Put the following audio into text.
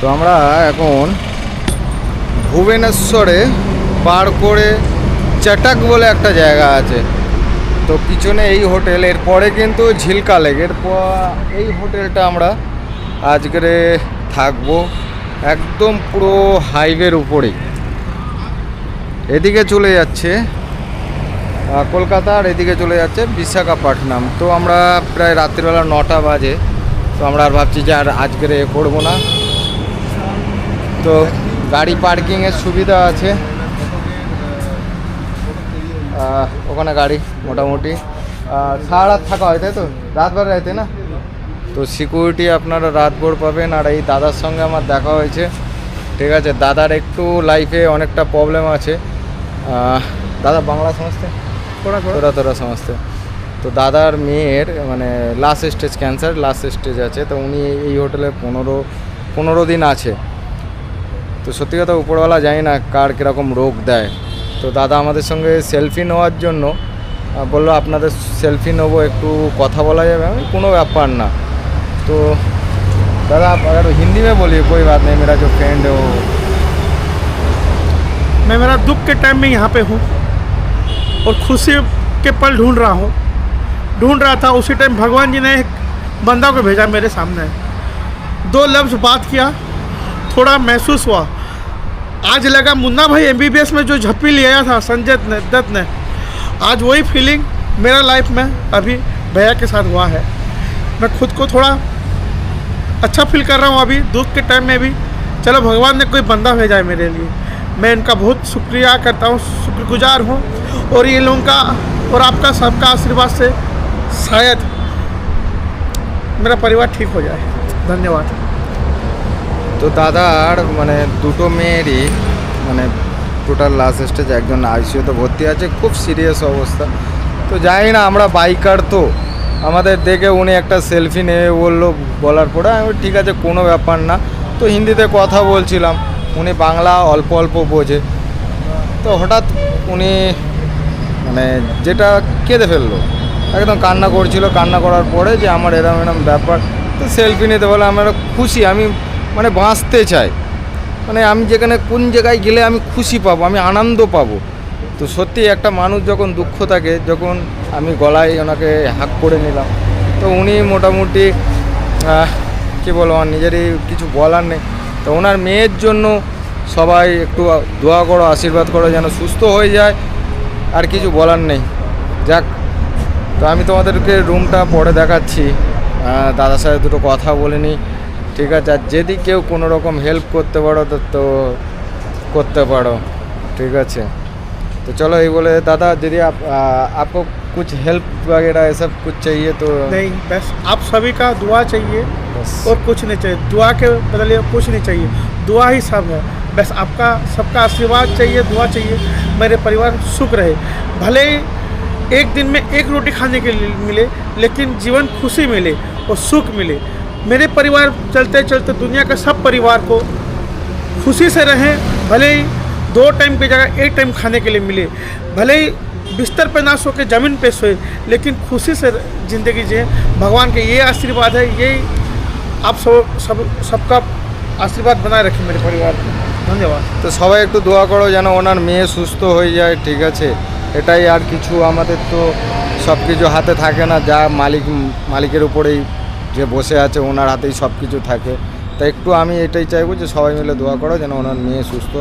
তো আমরা এখন ভুবনেশ্বরে পার করে চাটাক বলে একটা জায়গা আছে। তো পিছনে এই হোটেল এরপরে কিন্তু ঝিলকা লেক এরপর এই হোটেলটা আমরা আজকে থাকব একদম পুরো হাইওয়ের উপরেই। এদিকে চলে যাচ্ছে আহ, কলকাতা আর এদিকে চলে যাচ্ছে বিশাখাপট্টনম। তো আমরা প্রায় রাত্রিবেলা নটা বাজে তো আমরা আর ভাবছি যে আর আজকের এ করব না। তো গাড়ি পার্কিংয়ের সুবিধা আছে। ওখানে গাড়ি মোটামুটি। সারা রাত থাকা হয় তাই তো? রাতভর রাইতে না? তো সিকিউরিটি আপনারা রাতভর পাবেন আর এই দাদার সঙ্গে আমার দেখা হয়েছে। ঠিক আছে দাদার একটু লাইফে অনেকটা প্রবলেম আছে। দাদা বাংলা সমস্তে? তোরা তোরা সমস্ত। তো দাদার মেয়ের মানে last stage cancer last stage আছে। তো উনি এই হোটেলে পনেরো পনেরো দিন আছে। তো সত্যি কথা উপরওয়ালা জানি না কার কীরকম রোগ দেয় তো দাদা আমাদের সঙ্গে সেলফি নেওয়ার জন্য আহ, বললো আপনাদের সেলফি নেবো একটু কথা বলা যাবে আমি কোনো ব্যাপার না তো दादा आप अगर हिंदी में बोलिए कोई बात नहीं मेरा जो फ्रेंड है वो मैं मेरा दुख के टाइम में यहाँ पे हूँ और खुशी के पल ढूंढ रहा हूँ ढूंढ रहा था उसी टाइम भगवान जी ने एक बंदा को भेजा मेरे सामने दो लफ्ज़ बात किया थोड़ा महसूस हुआ आज लगा मुन्ना भाई एमबीबीएस में जो झप्पी लिया था, संजय ने, दत्त ने। आज वही फीलिंग मेरा लाइफ में अभी भैया के साथ हुआ है। मैं खुद को थोड़ा अच्छा फील कर रहा हूँ अभी, दुख के टाइम में भी। चलो भगवान ने कोई बंदा भेजा है मेरे लिए। मैं इनका बहुत शुक्रिया करता हूँ, शुक्रगुजार हूँ। और ये लोगों का और आपका सबका आशीर्वाद से शायद मेरा परिवार ठीक हो जाए। धन्यवाद। তো দাদার মানে দুটো মেয়েরই মানে টোটাল লাস্ট স্টেজ একজন আইসিউতে ভর্তি আছে, খুব সিরিয়াস অবস্থা। তো জানি না, আমরা বাইকার তো। আমাদের দেখে উনি একটা সেলফি নেবে বলল বলার পরে, আমি ঠিক আছে, কোনো ব্যাপার না। তো হিন্দিতে কথা বলছিলাম, উনি বাংলা অল্প অল্প বোঝে। তো হঠাৎ উনি মানে যেটা কেঁদে ফেলল। একদম কান্না করছিল, কান্না করার পরে যে আমার এরম এরম ব্যাপার, তো সেলফি নিতে বলে আমার খুশি। আমি মানে বাঁচতে চাই মানে আমি যেখানে কোন জায়গায় গেলে আমি খুশি পাবো, আমি আনন্দ পাবো। তো সত্যি একটা মানুষ যখন দুঃখ থাকে, যখন আমি গলায় ওনাকে হাক করে নিলাম, তো উনি মোটামুটি কী বলব, আমার নিজেরই কিছু বলার নেই। তো ওনার মেয়ের জন্য সবাই একটু দোয়া করো, আশীর্বাদ করো, যেন সুস্থ হয়ে যায়, আর কিছু বলার নেই। যাক, তো আমি তোমাদেরকে রুমটা পরে দেখাচ্ছি। দাদার সাথে দুটো কথা বলে নিই। ঠিক আছে আর যদি কেউ কোনো রকম হেল্প করতে পারো তো তো করতে পারো ঠিক আছে तो चलो ये बोले दादा यदि आप आ, आपको कुछ हेल्प वगैरह ये सब कुछ चाहिए तो नहीं बस आप सभी का दुआ चाहिए बस और कुछ नहीं चाहिए दुआ के बदले कुछ नहीं चाहिए दुआ ही सब है बस आपका सबका आशीर्वाद चाहिए दुआ चाहिए मेरे परिवार सुख रहे भले ही एक दिन में एक रोटी खाने के लिए मिले लेकिन जीवन खुशी मिले और सुख मिले मेरे परिवार चलते चलते दुनिया का सब परिवार को खुशी से रहें भले ही दो टाइम की जगह एक टाइम खाने के लिए मिले भले ही बिस्तर पे ना सो के ज़मीन पे सोए लेकिन खुशी से ज़िंदगी जिए भगवान के ये आशीर्वाद है यही आप सब सब सबका आशीर्वाद बनाए रखें मेरे परिवार को धन्यवाद তো সবাই একটু দোয়া করো যেন ওনার মেয়ে সুস্থ হয়ে যায় ঠিক আছে এটাই আর কিছু আমাদের তো সব কিছু হাতে থাকে না যা মালিক মালিকের উপরেই যে বসে আছে ওনার হাতেই সব কিছু থাকে। তা একটু আমি এটাই চাইব যে সবাই মিলে দোয়া করো যেন ওনার মেয়ে সুস্থ